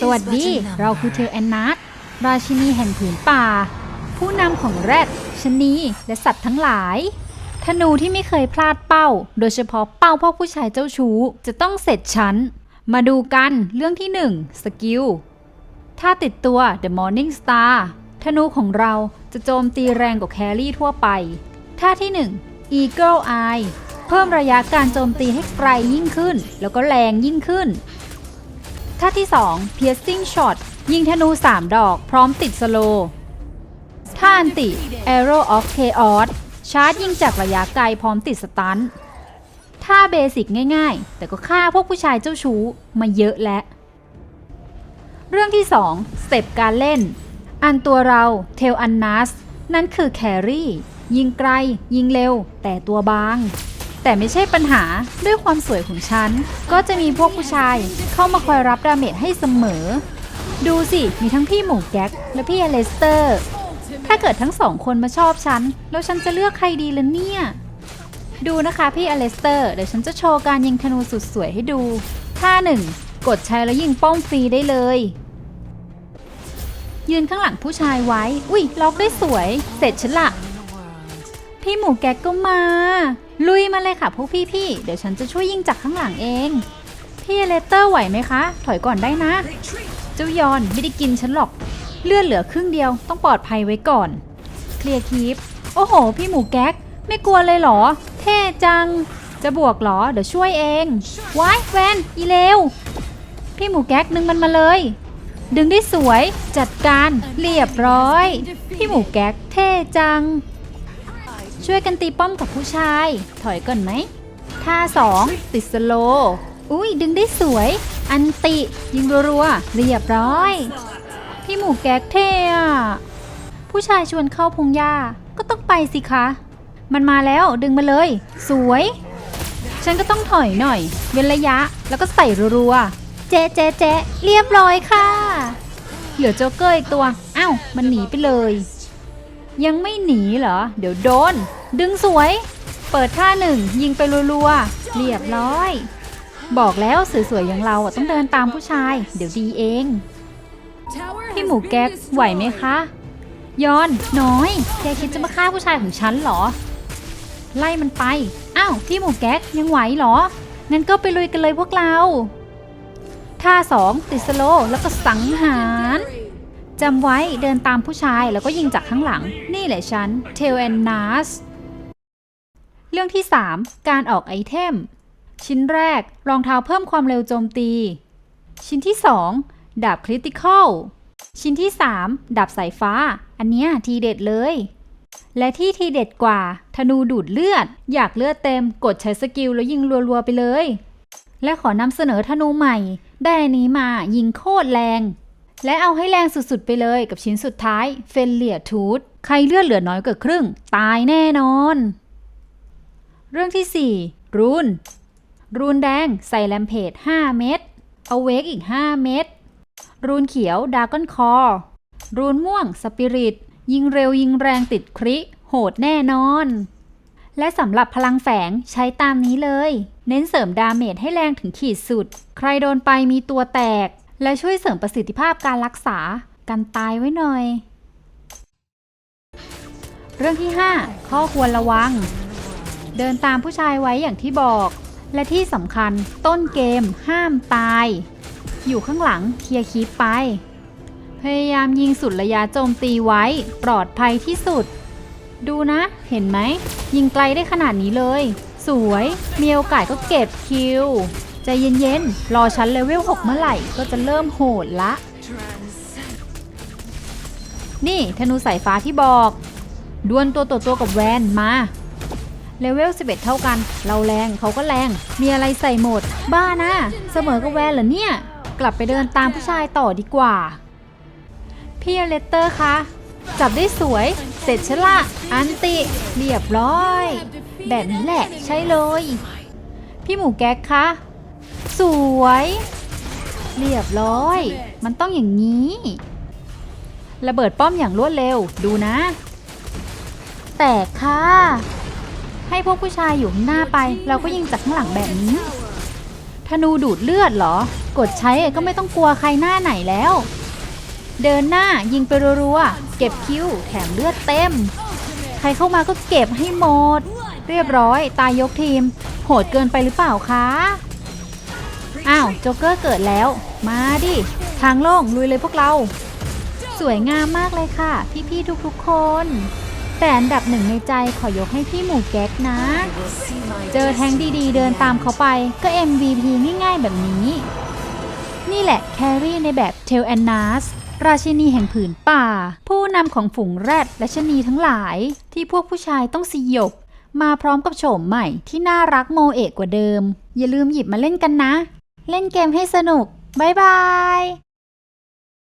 สวัสดี เราคือเทลแอนนาร์ราชินีแห่งผืนป่า ผู้นำของแรดชะนี และสัตว์ทั้งหลาย ธนูที่ไม่เคยพลาดเป้า โดยเฉพาะเป้าพ่อผู้ชายเจ้าชู้ จะต้องเสร็จฉันมาดูกันเรื่องที่ 1 สกิล ถ้าติดตัว The Morning Star ธนูของเราจะโจมตีแรงกว่าแครี่ทั่วไป ท่าที่ 1 Eagle Eye เพิ่มระยะการโจมตีให้ไกลยิ่งขึ้น แล้วก็แรงยิ่งขึ้น ท่าที่ 2 Piercing Shot ยิงธนู 3 ดอก พร้อมติดสโลท่าอันติ Arrow of Chaos ชาร์จยิงจากระยะไกลพร้อมติดสตันท่าเบสิกง่ายๆ แต่ก็ฆ่าพวกผู้ชายเจ้าชู้มาเยอะแล้ว เรื่องที่ 2 สเต็ปการเล่น อันตัวเราเทลอันนัสนั่นคือแครี่ ยิงไกล ยิงเร็ว แต่ตัวบาง แต่ไม่ใช่ปัญหาด้วยความสวยของฉัน ก็จะมีพวกผู้ชายเข้ามาคอยรับดาเมจให้เสมอ ดูสิ มีทั้งพี่หมูแก๊กและพี่อเลสเตอร์ ถ้าเกิดทั้งสองคนมาชอบฉัน แล้วฉันจะเลือกใครดีล่ะเนี่ย ดูนะคะพี่อเลสเตอร์ เดี๋ยวฉันจะโชว์การยิงธนูสุดสวยให้ดูท่าหนึ่งกดใช้แล้วยิงป้อมฟรีได้เลย ยืนข้างหลังผู้ชายไว้ อุ้ยล็อกได้สวย เสร็จฉันละพี่หมูแก๊กก็มา ลุยมาเลยค่ะพวกพี่ๆ เดี๋ยวฉันจะช่วยยิงจากข้างหลังเอง พี่เลเตอร์ไหวไหมคะ ถอยก่อนได้นะ เจ้ายอนไม่ได้กินฉันหรอก เลือดเหลือครึ่งเดียวต้องปลอดภัยไว้ก่อน เคลียร์คีปโอ้โห พี่หมูแก๊ก ไม่กลัวเลยเหรอ เท่จัง จะบวกเหรอ เดี๋ยวช่วยเองว้ายแวนอีเลวพี่หมูแก๊กดึงมันมาเลย ดึงได้สวย จัดการ เรียบร้อย พี่หมูแก๊กเท่จัง ช่วยกันตีป้อมกับผู้ชาย ถอยก่อนไหมท่าสองติดสโล อุ้ยดึงได้สวย อันติ ยิงรัวๆเรียบร้อย พี่หมูแก๊กเท่อะผู้ชายชวนเข้าพงหญ้าก็ต้องไปสิคะ มันมาแล้วดึงมาเลย สวย ฉันก็ต้องถอยหน่อย เว้นระยะแล้วก็ใส่รัวๆเจ๊เจ๊เจ๊เรียบร้อยค่ะ เหลือโจ๊กเกอร์อีกตัว อ้าว มันหนีไปเลย ยังไม่หนีเหรอ เดี๋ยวโดน ดึงสวย เปิดท่าหนึ่ง ยิงไปรัวๆ เรียบร้อย บอกแล้วสวยๆอย่างเราอะต้องเดินตามผู้ชาย เดี๋ยวดีเอง พี่หมูแก๊กไหวไหมคะ ยอน น้อย แกคิดจะมาฆ่าผู้ชายของฉันเหรอ ไล่มันไป อ้าว พี่หมูแก๊กยังไหวเหรอ งั้นก็ไปลุยกันเลยพวกเรา ท่าสองติดสโลแล้วก็สังหาร จำไว้เดินตามผู้ชายแล้วก็ยิงจากข้างหลัง นี่แหละฉันเทลแอนนัสเรื่องที่ 3 การออกไอเทม ชิ้นแรกรองเท้าเพิ่มความเร็วโจมตี ชิ้นที่ 2 ดาบคริติคอลชิ้นที่ 3 ดาบสายฟ้า อันเนี้ยทีเด็ดเลย และที่ทีเด็ดกว่า ธนูดูดเลือด อยากเลือดเต็มกดใช้สกิลแล้วยิงรัวๆไปเลย และขอนำเสนอธนูใหม่ ได้อันนี้มายิงโคตรแรง และเอาให้แรงสุดๆไปเลยกับชิ้นสุดท้ายเฟลเลียทูธใครเลือดเหลือน้อยกว่าครึ่ง ตายแน่นอน เรื่องที่ 4 รูน รูนแดงใส่แลมเพจ5 เม็ดเอาเวกอีก 5 เม็ดรูนเขียวดากอนคอ รูนม่วงสปิริต ยิงเร็วยิงแรงติดคริ โหดแน่นอน และสำหรับพลังแฝงใช้ตามนี้เลย เน้นเสริมดาเมจให้แรงถึงขีดสุด ใครโดนไปมีตัวแตก และช่วยเสริมประสิทธิภาพการรักษากันตายไว้หน่อย เรื่องที่ 5 ข้อควรระวัง เดินตามผู้ชายไว้อย่างที่บอก และที่สำคัญต้นเกมห้ามตาย อยู่ข้างหลังเคลียร์คีปไป พยายามยิงสุดระยะโจมตีไว้ปลอดภัยที่สุด ดูนะ เห็นไหม ยิงไกลได้ขนาดนี้เลย สวยมีโอกาสก็เก็บคิว ใจเย็นๆ รอชั้นเลเวล 6 เมื่อไหร่ก็จะเริ่มโหดละ นี่ธนูสายฟ้าที่บอก ดวลตัวต่อตัวกับแวนมา เลเวล 11 เท่ากัน เราแรงเขาก็แรง มีอะไรใส่หมด บ้านะ เสมอกับแวนเหรอเนี่ย กลับไปเดินตามผู้ชายต่อดีกว่า พี่เลตเตอร์คะจับได้สวย เสร็จชละ อันติ เรียบร้อย แบบนี้แหละ ใช่เลย พี่หมูแก๊กคะ สวย เรียบร้อย มันต้องอย่างนี้ ระเบิดป้อมอย่างรวดเร็ว ดูนะ แตกค่ะ ให้พวกผู้ชายอยู่ข้างหน้าไป เราก็ยิงจากข้างหลังแบบนี้ ธนูดูดเลือดเหรอ กดใช้ก็ไม่ต้องกลัวใครหน้าไหนแล้ว เดินหน้ายิงไปรัวๆ เก็บคิวแถมเลือดเต็ม ใครเข้ามาก็เก็บให้หมด เรียบร้อย ตายยกทีม โหดเกินไปหรือเปล่าคะ อ้าวโจ๊กเกอร์เกิดแล้ว มาดิ ทางโล่งลุยเลยพวกเรา สวยงามมากเลยค่ะ พี่ๆทุกๆคน แต่อันดับหนึ่งในใจขอยกให้พี่หมูแก๊กนะ เจอแทงดีๆ เดินตามเขาไปก็ MVP ง่ายๆแบบนี้ นี่แหละแครี่ในแบบเทลแอนนัสราชินีแห่งผืนป่า ผู้นำของฝูงแรดและชนีทั้งหลาย ที่พวกผู้ชายต้องสยบ มาพร้อมกับโฉมใหม่ที่น่ารักโมเอกกว่าเดิม อย่าลืมหยิบมาเล่นกันนะ เล่นเกมให้สนุก บ๊ายบาย